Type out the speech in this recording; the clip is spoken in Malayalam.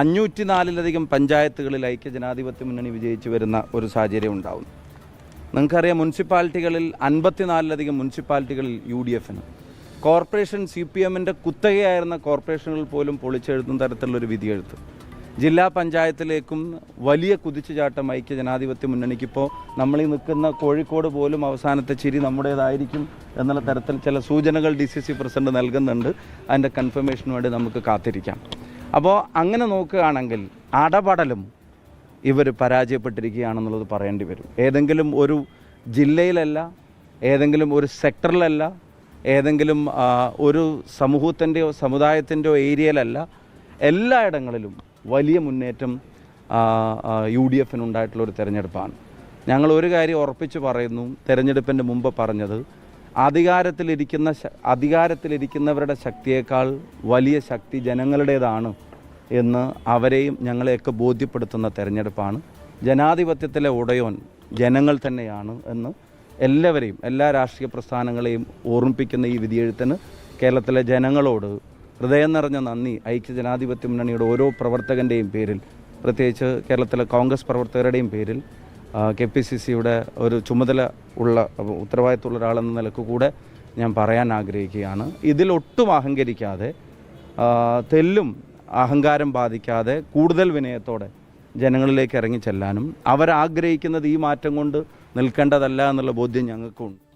അഞ്ഞൂറ്റി നാലിലധികം പഞ്ചായത്തുകളിൽ ഐക്യജനാധിപത്യ മുന്നണി വിജയിച്ചു വരുന്ന ഒരു സാഹചര്യം ഉണ്ടാവും. നിങ്ങൾക്കറിയാം മുനിസിപ്പാലിറ്റികളിൽ അൻപത്തിനാലിലധികം മുനിസിപ്പാലിറ്റികളിൽ യു ഡി എഫിന് കോർപ്പറേഷൻ സി പി എമ്മിന്റെ കുത്തകയായിരുന്ന കോർപ്പറേഷനുകൾ പോലും പൊളിച്ചെഴുതുന്ന തരത്തിലുള്ളൊരു വിധിയെഴുത്ത്. ജില്ലാ പഞ്ചായത്തിലേക്കും വലിയ കുതിച്ചുചാട്ടം ഐക്യ ജനാധിപത്യ മുന്നണിക്കിപ്പോൾ നമ്മൾ ഈ നിൽക്കുന്ന കോഴിക്കോട് പോലും അവസാനത്തെ ചിരി നമ്മുടേതായിരിക്കും എന്നുള്ള തരത്തിൽ ചില സൂചനകൾ ഡി സി സി പ്രസിഡന്റ് നൽകുന്നുണ്ട്. അതിന്റെ കൺഫർമേഷന് വേണ്ടി നമുക്ക് കാത്തിരിക്കാം. അപ്പോൾ അങ്ങനെ നോക്കുകയാണെങ്കിൽ അടപടലും ഇവർ പരാജയപ്പെട്ടിരിക്കുകയാണെന്നുള്ളത് പറയേണ്ടി വരും. ഏതെങ്കിലും ഒരു ജില്ലയിലല്ല ഏതെങ്കിലും ഒരു സെക്ടറിലല്ല ഏതെങ്കിലും ഒരു സമൂഹത്തിന്റെയോ സമുദായത്തിന്റെയോ ഏരിയയിലല്ല എല്ലായിടങ്ങളിലും വലിയ മുന്നേറ്റം യു ഡി എഫിനുണ്ടായിട്ടുള്ളൊരു തെരഞ്ഞെടുപ്പാണ്. ഞങ്ങൾ ഒരു കാര്യം ഉറപ്പിച്ച് പറയുന്നു തെരഞ്ഞെടുപ്പിന്റെ മുമ്പ് പറഞ്ഞത് അധികാരത്തിലിരിക്കുന്ന അധികാരത്തിലിരിക്കുന്നവരുടെ ശക്തിയേക്കാൾ വലിയ ശക്തി ജനങ്ങളുടേതാണ് എന്ന് അവരെയും ഞങ്ങളെയൊക്കെ ബോധ്യപ്പെടുത്തുന്ന തെരഞ്ഞെടുപ്പാണ്. ജനാധിപത്യത്തിലെ ഉടയോൻ ജനങ്ങൾ തന്നെയാണ് എന്ന് എല്ലാവരെയും എല്ലാ രാഷ്ട്രീയ പ്രസ്ഥാനങ്ങളെയും ഓർമ്മിപ്പിക്കുന്ന ഈ വിധിയെഴുത്തിന് കേരളത്തിലെ ജനങ്ങളോട് ഹൃദയം നിറഞ്ഞ നന്ദി. ഐക്യ ജനാധിപത്യ മുന്നണിയുടെ ഓരോ പ്രവർത്തകന്റെയും പേരിൽ പ്രത്യേകിച്ച് കേരളത്തിലെ കോൺഗ്രസ് പ്രവർത്തകരുടെയും പേരിൽ കെ പി സി സിയുടെ ഒരു ചുമതല ഉള്ള ഉത്തരവാദിത്തമുള്ള ഒരാളെന്ന നിലയ്ക്ക് കൂടെ ഞാൻ പറയാൻ ആഗ്രഹിക്കുകയാണ്. ഇതിലൊട്ടും അഹങ്കരിക്കാതെ തെല്ലും അഹങ്കാരം ബാധിക്കാതെ കൂടുതൽ വിനയത്തോടെ ജനങ്ങളിലേക്ക് ഇറങ്ങി ചെല്ലാനും അവരാഗ്രഹിക്കുന്നത് ഈ മാറ്റം കൊണ്ട് നിൽക്കേണ്ടതല്ല എന്നുള്ള ബോധ്യം ഞങ്ങൾക്കുണ്ട്.